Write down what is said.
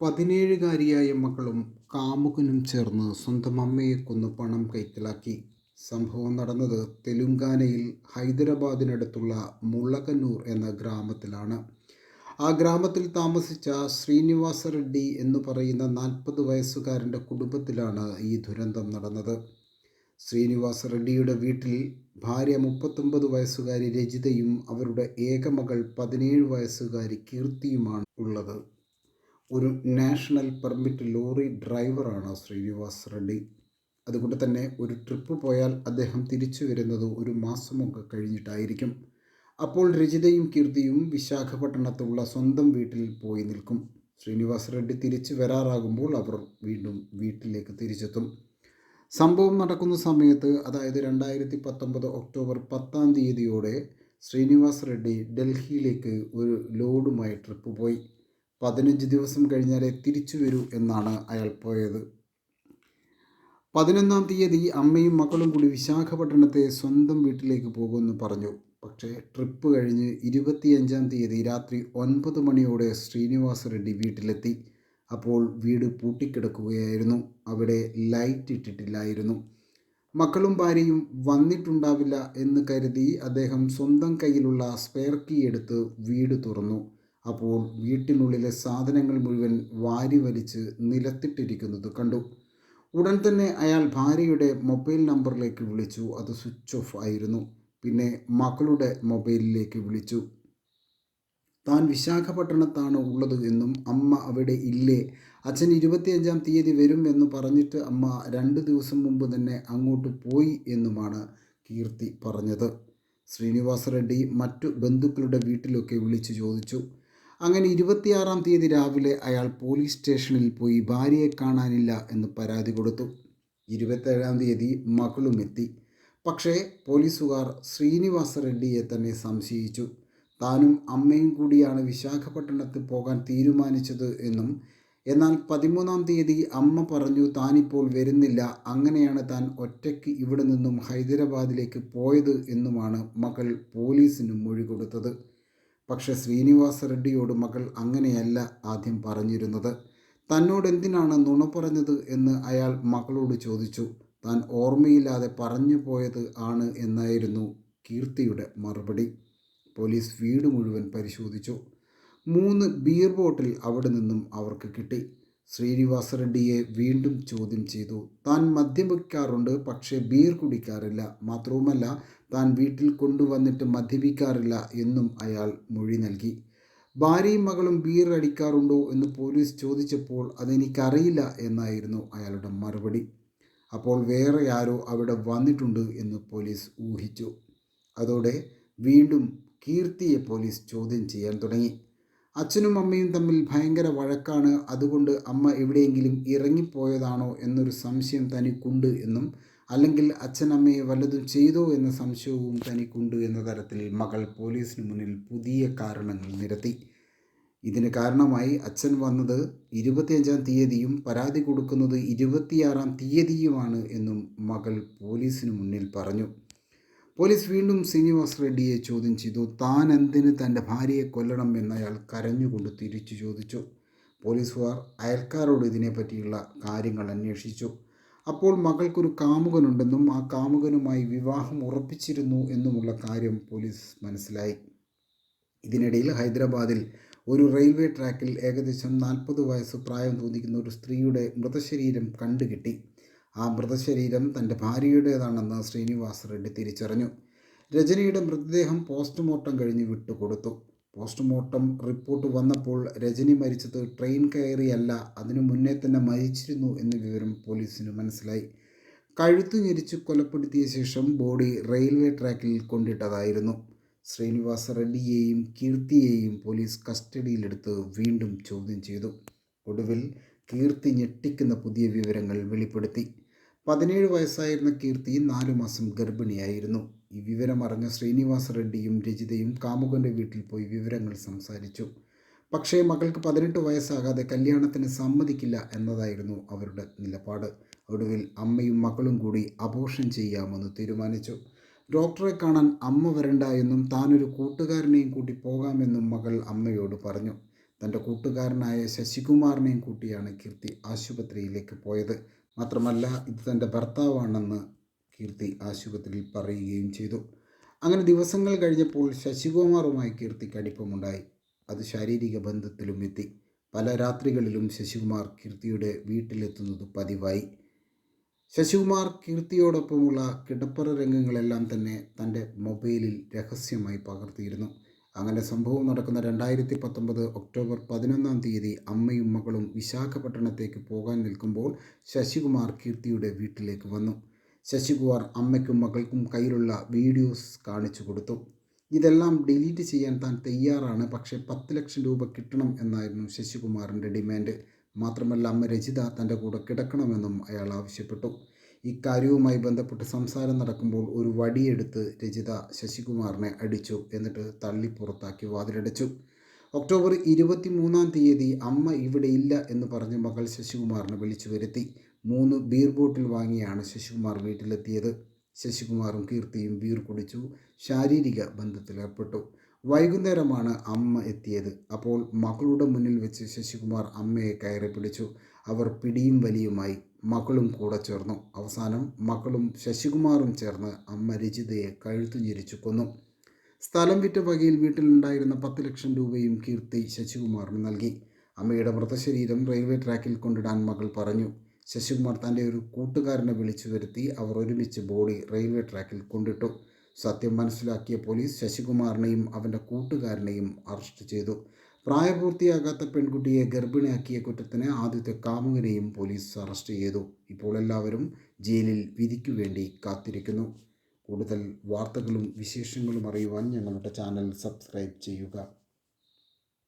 പതിനേഴുകാരിയായ മകളും കാമുകനും ചേർന്ന് സ്വന്തം അമ്മയെ കൊന്ന് പണം കൈക്കലാക്കി സംഭവം നടന്നത് തെലുങ്കാനയിൽ ഹൈദരാബാദിനടുത്തുള്ള മുളകന്നൂർ എന്ന ഗ്രാമത്തിലാണ്. ആ ഗ്രാമത്തിൽ താമസിച്ച ശ്രീനിവാസ റെഡ്ഡി എന്ന് പറയുന്ന നാൽപ്പത് വയസ്സുകാരന്റെ കുടുംബത്തിലാണ് ഈ ദുരന്തം നടന്നത്. ശ്രീനിവാസ റെഡ്ഡിയുടെ വീട്ടിൽ ഭാര്യ മുപ്പത്തൊമ്പത് വയസ്സുകാരി രജിതയും അവരുടെ ഏകമകൾ പതിനേഴ് വയസ്സുകാരി കീർത്തിയുമാണ് ഉള്ളത്. ഒരു നാഷണൽ പെർമിറ്റ് ലോറി ഡ്രൈവറാണ് ശ്രീനിവാസ് റെഡ്ഡി. അതുകൊണ്ട് തന്നെ ഒരു ട്രിപ്പ് പോയാൽ അദ്ദേഹം തിരിച്ചു വരുന്നത് ഒരു മാസമൊക്കെ കഴിഞ്ഞിട്ടായിരിക്കും. അപ്പോൾ രജിതയും കീർത്തിയും വിശാഖപട്ടണത്തുള്ള സ്വന്തം വീട്ടിൽ പോയി നിൽക്കും. ശ്രീനിവാസ് റെഡ്ഡി തിരിച്ചു വരാറാകുമ്പോൾ അവർ വീണ്ടും വീട്ടിലേക്ക് തിരിച്ചെത്തും. സംഭവം നടക്കുന്ന സമയത്ത് അതായത് രണ്ടായിരത്തി പത്തൊമ്പത് ഒക്ടോബർ പത്താം തീയതിയോടെ ശ്രീനിവാസ് റെഡ്ഡി ഡൽഹിയിലേക്ക് ഒരു ലോഡുമായി ട്രിപ്പ് പോയി. പതിനഞ്ച് ദിവസം കഴിഞ്ഞാലേ തിരിച്ചു വരൂ എന്നാണ് അയാൾ പോയത്. പതിനൊന്നാം തീയതി അമ്മയും മക്കളും കൂടി വിശാഖപട്ടണത്തെ സ്വന്തം വീട്ടിലേക്ക് പോകുമെന്ന് പറഞ്ഞു. പക്ഷേ ട്രിപ്പ് കഴിഞ്ഞ് ഇരുപത്തിയഞ്ചാം തീയതി രാത്രി ഒൻപത് മണിയോടെ ശ്രീനിവാസ റെഡ്ഡി വീട്ടിലെത്തി. അപ്പോൾ വീട് പൂട്ടിക്കിടക്കുകയായിരുന്നു. അവിടെ ലൈറ്റ് ഇട്ടിട്ടില്ലായിരുന്നു. മക്കളും ഭാര്യയും വന്നിട്ടുണ്ടാവില്ല എന്ന് കരുതി അദ്ദേഹം സ്വന്തം കയ്യിലുള്ള സ്പെയർ കീ എടുത്ത് വീട് തുറന്നു. അപ്പോൾ വീട്ടിനുള്ളിലെ സാധനങ്ങൾ മുഴുവൻ വാരി വലിച്ച് നിലത്തിട്ടിരിക്കുന്നത് കണ്ടു. ഉടൻ തന്നെ അയാൾ ഭാര്യയുടെ മൊബൈൽ നമ്പറിലേക്ക് വിളിച്ചു. അത് സ്വിച്ച് ഓഫ് ആയിരുന്നു. പിന്നെ മക്കളുടെ മൊബൈലിലേക്ക് വിളിച്ചു. താൻ വിശാഖപട്ടണത്താണ് ഉള്ളത് എന്നും അമ്മ അവിടെ ഇല്ലേ? അച്ഛൻ ഇരുപത്തിയഞ്ചാം തീയതി വരും എന്ന് പറഞ്ഞിട്ട് അമ്മ രണ്ട് ദിവസം മുമ്പ് തന്നെ അങ്ങോട്ട് പോയി എന്നുമാണ് കീർത്തി പറഞ്ഞത്. ശ്രീനിവാസ റെഡ്ഡി മറ്റു ബന്ധുക്കളുടെ വീട്ടിലൊക്കെ വിളിച്ചു ചോദിച്ചു. അങ്ങനെ ഇരുപത്തിയാറാം തീയതി രാവിലെ അയാൾ പോലീസ് സ്റ്റേഷനിൽ പോയി ഭാര്യയെ കാണാനില്ല എന്ന് പരാതി കൊടുത്തു. ഇരുപത്തേഴാം തീയതി മകളും എത്തി. പക്ഷേ പോലീസുകാർ ശ്രീനിവാസ റെഡ്ഡിയെ തന്നെ സംശയിച്ചു. താനും അമ്മയും കൂടിയാണ് വിശാഖപട്ടണത്ത് പോകാൻ തീരുമാനിച്ചത് എന്നും എന്നാൽ പതിമൂന്നാം തീയതി അമ്മ പറഞ്ഞു താനിപ്പോൾ വരുന്നില്ല അങ്ങനെയാണ് താൻ ഒറ്റയ്ക്ക് ഇവിടെ നിന്നും ഹൈദരാബാദിലേക്ക് പോയത് എന്നുമാണ് മകൾ പോലീസിന് മൊഴി കൊടുത്തത്. പക്ഷെ ശ്രീനിവാസ റെഡ്ഡിയോട് മകൾ അങ്ങനെയല്ല ആദ്യം പറഞ്ഞിരുന്നത്. തന്നോട് എന്തിനാണ് നുണ പറഞ്ഞത് എന്ന് അയാൾ മകളോട് ചോദിച്ചു. താൻ ഓർമ്മയില്ലാതെ പറഞ്ഞു പോയത് ആണ് എന്നായിരുന്നു കീർത്തിയുടെ മറുപടി. പോലീസ് വീട് മുഴുവൻ പരിശോധിച്ചു. മൂന്ന് ബിയർ ബോട്ടിൽ അവിടെ നിന്നും അവർക്ക് കിട്ടി. ശ്രീനിവാസ റെഡ്ഡിയെ വീണ്ടും ചോദ്യം ചെയ്തു. താൻ മദ്യം വയ്ക്കാറുണ്ട് പക്ഷേ ബീർ കുടിക്കാറില്ല. മാത്രവുമല്ല താൻ വീട്ടിൽ കൊണ്ടുവന്നിട്ട് മദ്യപിക്കാറില്ല എന്നും അയാൾ മൊഴി നൽകി. ഭാര്യയും മകളും ബീർ അടിക്കാറുണ്ടോ എന്ന് പോലീസ് ചോദിച്ചപ്പോൾ അതെനിക്കറിയില്ല എന്നായിരുന്നു അയാളുടെ മറുപടി. അപ്പോൾ വേറെ ആരോ അവിടെ വന്നിട്ടുണ്ട് എന്ന് പോലീസ് ഊഹിച്ചു. അതോടെ വീണ്ടും കീർത്തിയെ പോലീസ് ചോദ്യം ചെയ്യാൻ തുടങ്ങി. അച്ഛനും അമ്മയും തമ്മിൽ ഭയങ്കര വഴക്കാണ്. അതുകൊണ്ട് അമ്മ എവിടെയെങ്കിലും ഇറങ്ങിപ്പോയതാണോ എന്നൊരു സംശയം തനിക്കുണ്ട് എന്നും അല്ലെങ്കിൽ അച്ഛനമ്മയെ വല്ലതും ചെയ്തോ എന്ന സംശയവും തനിക്കുണ്ട് എന്ന തരത്തിൽ മകൾ പോലീസിന് മുന്നിൽ പുതിയ കാരണങ്ങൾ നിരത്തി. ഇതിന് കാരണമായി അച്ഛൻ വന്നത് ഇരുപത്തിയഞ്ചാം തീയതിയും പരാതി കൊടുക്കുന്നത് ഇരുപത്തിയാറാം തീയതിയുമാണ് എന്നും മകൾ പോലീസിന് മുന്നിൽ പറഞ്ഞു. പോലീസ് വീണ്ടും ശ്രീനിവാസ് റെഡ്ഡിയെ ചോദ്യം ചെയ്തു. താൻ എന്തിന് തന്റെ ഭാര്യയെ കൊല്ലണം? എന്നയാൾ കരഞ്ഞുകൊണ്ട് തിരിച്ചു ചോദിച്ചു. പോലീസുകാർ അയൽക്കാരോട് ഇതിനെപ്പറ്റിയുള്ള കാര്യങ്ങൾ അന്വേഷിച്ചു. അപ്പോൾ മകൾക്കൊരു കാമുകനുണ്ടെന്നും ആ കാമുകനുമായി വിവാഹം ഉറപ്പിച്ചിരുന്നു എന്നുമുള്ള കാര്യം പോലീസ് മനസ്സിലായി. ഇതിനിടയിൽ ഹൈദരാബാദിൽ ഒരു റെയിൽവേ ട്രാക്കിൽ ഏകദേശം നാൽപ്പത് വയസ്സ് പ്രായം തോന്നിക്കുന്ന ഒരു സ്ത്രീയുടെ മൃതശരീരം കണ്ടുകിട്ടി. ആ മൃതശരീരം തന്റെ ഭാര്യയുടേതാണെന്ന് ശ്രീനിവാസ് റെഡ്ഡി തിരിച്ചറിഞ്ഞു. രജനിയുടെ മൃതദേഹം പോസ്റ്റ്മോർട്ടം കഴിഞ്ഞ് വിട്ടുകൊടുത്തു. പോസ്റ്റ്മോർട്ടം റിപ്പോർട്ട് വന്നപ്പോൾ രജനി മരിച്ചത് ട്രെയിൻ കയറിയല്ല അതിനു മുന്നേ തന്നെ മരിച്ചിരുന്നു എന്ന വിവരം പോലീസിന് മനസ്സിലായി. കഴുത്തു ഞെരിച്ച് കൊലപ്പെടുത്തിയ ശേഷം ബോഡി റെയിൽവേ ട്രാക്കിൽ കൊണ്ടിട്ടതായിരുന്നു. ശ്രീനിവാസ റെഡ്ഡിയെയും കീർത്തിയെയും പോലീസ് കസ്റ്റഡിയിലെടുത്ത് വീണ്ടും ചോദ്യം ചെയ്തു. ഒടുവിൽ കീർത്തി ഞെട്ടിക്കുന്ന പുതിയ വിവരങ്ങൾ വെളിപ്പെടുത്തി. പതിനേഴ് വയസ്സായിരുന്ന കീർത്തി നാലു മാസം ഗർഭിണിയായിരുന്നു. ഈ വിവരം അറിഞ്ഞ ശ്രീനിവാസ റെഡ്ഡിയും രജിതയും കാമുകന്റെ വീട്ടിൽ പോയി വിവരങ്ങൾ സംസാരിച്ചു. പക്ഷേ മകൾക്ക് പതിനെട്ട് വയസ്സാകാതെ കല്യാണത്തിന് സമ്മതിക്കില്ല എന്നതായിരുന്നു അവരുടെ നിലപാട്. ഒടുവിൽ അമ്മയും മകളും കൂടി അപോഷം ചെയ്യാമെന്ന് തീരുമാനിച്ചു. ഡോക്ടറെ കാണാൻ അമ്മ വരണ്ട എന്നും താനൊരു കൂട്ടുകാരനെയും കൂട്ടി പോകാമെന്നും മകൾ അമ്മയോട് പറഞ്ഞു. തന്റെ കൂട്ടുകാരനായ ശശികുമാറിനെയും കൂട്ടിയാണ് കീർത്തി ആശുപത്രിയിലേക്ക് പോയത്. മാത്രമല്ല ഇത് തന്റെ ഭർത്താവാണെന്ന് കീർത്തി ആശുപത്രിയിൽ പറയുകയും ചെയ്തു. അങ്ങനെ ദിവസങ്ങൾ കഴിഞ്ഞപ്പോൾ ശശികുമാറുമായി കീർത്തിക്ക് അടുപ്പമുണ്ടായി. അത് ശാരീരിക ബന്ധത്തിലും എത്തി. പല രാത്രികളിലും ശശികുമാർ കീർത്തിയുടെ വീട്ടിലെത്തുന്നത് പതിവായി. ശശികുമാർ കീർത്തിയോടൊപ്പമുള്ള കിടപ്പറ രംഗങ്ങളെല്ലാം തന്നെ തന്റെ മൊബൈലിൽ രഹസ്യമായി പകർത്തിയിരുന്നു. അങ്ങനെ സംഭവം നടക്കുന്ന രണ്ടായിരത്തി പത്തൊമ്പത് ഒക്ടോബർ പതിനൊന്നാം തീയതി അമ്മയും മകളും വിശാഖപട്ടണത്തേക്ക് പോകാൻ നിൽക്കുമ്പോൾ ശശികുമാർ കീർത്തിയുടെ വീട്ടിലേക്ക് വന്നു. ശശികുമാർ അമ്മയ്ക്കും മകൾക്കും കയ്യിലുള്ള വീഡിയോസ് കാണിച്ചു കൊടുത്തു. ഇതെല്ലാം ഡിലീറ്റ് ചെയ്യാൻ താൻ തയ്യാറാണ്. പക്ഷേ പത്ത് ലക്ഷം രൂപ കിട്ടണം എന്നായിരുന്നു ശശികുമാറിന്റെ ഡിമാൻഡ്. മാത്രമല്ല അമ്മ രചിത തന്റെ കൂടെ കിടക്കണമെന്നും അയാൾ ആവശ്യപ്പെട്ടു. ഇക്കാര്യവുമായി ബന്ധപ്പെട്ട് സംസാരം നടക്കുമ്പോൾ ഒരു വടിയെടുത്ത് രചിത ശശികുമാറിനെ അടിച്ചു എന്നിട്ട് തള്ളി പുറത്താക്കി വാതിലടച്ചു. ഒക്ടോബർ ഇരുപത്തി മൂന്നാം തീയതി അമ്മ ഇവിടെ ഇല്ല എന്ന് പറഞ്ഞ് മകൾ ശശികുമാറിനെ വിളിച്ചു വരുത്തി. മൂന്ന് ബീർ ബോട്ടിൽ വാങ്ങിയാണ് ശശികുമാർ വീട്ടിലെത്തിയത്. ശശികുമാറും കീർത്തിയും ബീർ കുടിച്ചു ശാരീരിക ബന്ധത്തിലേർപ്പെട്ടു വൈകുന്നേരമാണ് അമ്മ എത്തിയത്. അപ്പോൾ മകളുടെ മുന്നിൽ വെച്ച് ശശികുമാർ അമ്മയെ കയറി പിടിച്ചു. അവർ പിടിയും വലിയുമായി മകളും കൂടെ ചേർന്നു. അവസാനം മകളും ശശികുമാറും ചേർന്ന് അമ്മ രചിതയെ കഴുത്തു ഞെരിച്ചു കൊന്നു. സ്ഥലം വിറ്റ വകയിൽ വീട്ടിലുണ്ടായിരുന്ന പത്ത് ലക്ഷം രൂപയും കീർത്തി ശശികുമാറിന് നൽകി. അമ്മയുടെ മൃതശരീരം റെയിൽവേ ട്രാക്കിൽ കൊണ്ടിടാൻ മകൾ പറഞ്ഞു. ശശികുമാർ തന്റെ ഒരു കൂട്ടുകാരനെ വിളിച്ചു വരുത്തി അവർ ഒരുമിച്ച് ബോഡി റെയിൽവേ ട്രാക്കിൽ കൊണ്ടിട്ടു. സത്യം മനസ്സിലാക്കിയ പോലീസ് ശശികുമാറിനെയും അവന്റെ കൂട്ടുകാരനെയും അറസ്റ്റ് ചെയ്തു. പ്രായപൂർത്തിയാകാത്ത പെൺകുട്ടിയെ ഗർഭിണിയാക്കിയ കുറ്റത്തിന് ആദ്യത്തെ കാമുകനെയും പോലീസ് അറസ്റ്റ് ചെയ്തു. ഇപ്പോൾ എല്ലാവരും ജയിലിൽ വിധിക്കു വേണ്ടി കാത്തിരിക്കുന്നു. കൂടുതൽ വാർത്തകളും വിശേഷങ്ങളും അറിയുവാൻ ഞങ്ങളുടെ ചാനൽ സബ്സ്ക്രൈബ് ചെയ്യുക.